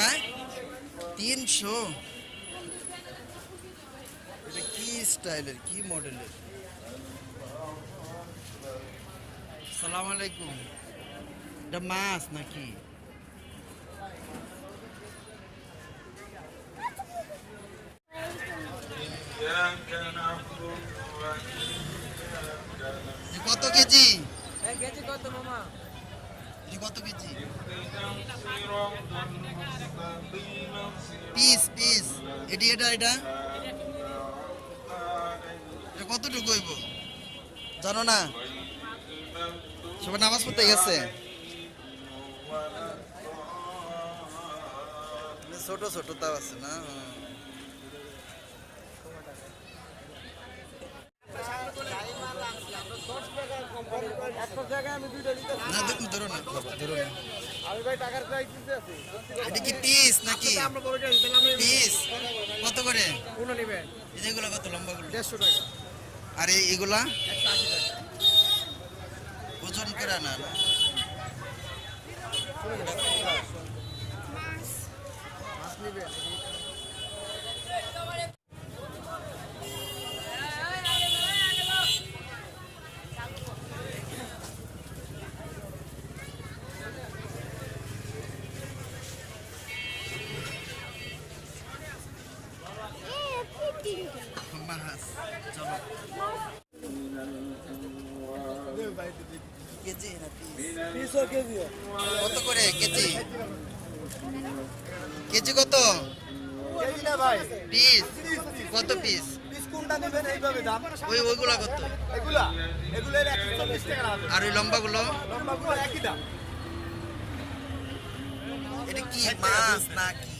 হ্যাঁ? তিনশো। এটা কি স্টাইলের? কি মডেলের? সালাম আলাইকুম। এটা মাছ নাকি? কত কেজি? কেজি কত মামা? কত কেজি? Piece piece. এটি এটা এটা? কতটুকু হইব? জানো না? সবাই নামাজ পড়তে গেছে। ছোট ছোট তাও আছে না? না দেখুন ধরো না ধরো না আমি ভাই টাকার প্রাইস দিতে আছি। এটা কি পিস নাকি? আমরা বড় গেছি তাহলে আমি পিস কত করে? যেগুলো কত দেড়শো টাকা। আর একশো আশি টাকা। ওজন করে না না? মাছ। নেবেন কত করে? কেজি কেজি কত? পিস কত পিস আর ওই একই দাম এটা কি মাছ না কি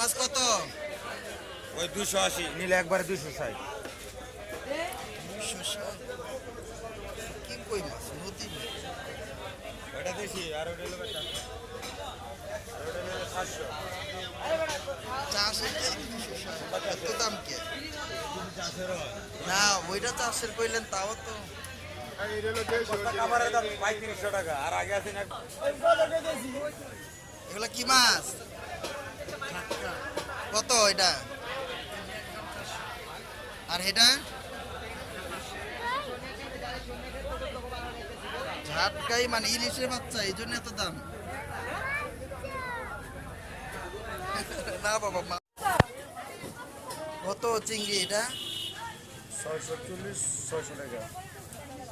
মাছ কত? ওই দুশো আশি নিলে একবারে দুশো ষাট। দুইশো ষাট। কি কই মাছ? নদী ওটা দেশি আর ওটা সাতশো। চাষের ষাট। এত দাম কে? না ওইটা চাষের কইলেন তাও তো পঁয়ত্রিশশো কি মাছ? কত এটা? আর এটা? ঝাটকাই মানে ইলিশের বাচ্চা, এই জন্য এত দাম। না বাবা কত চিংড়ি এটা? ছয়শো চল্লিশ, ছয়শো টাকা।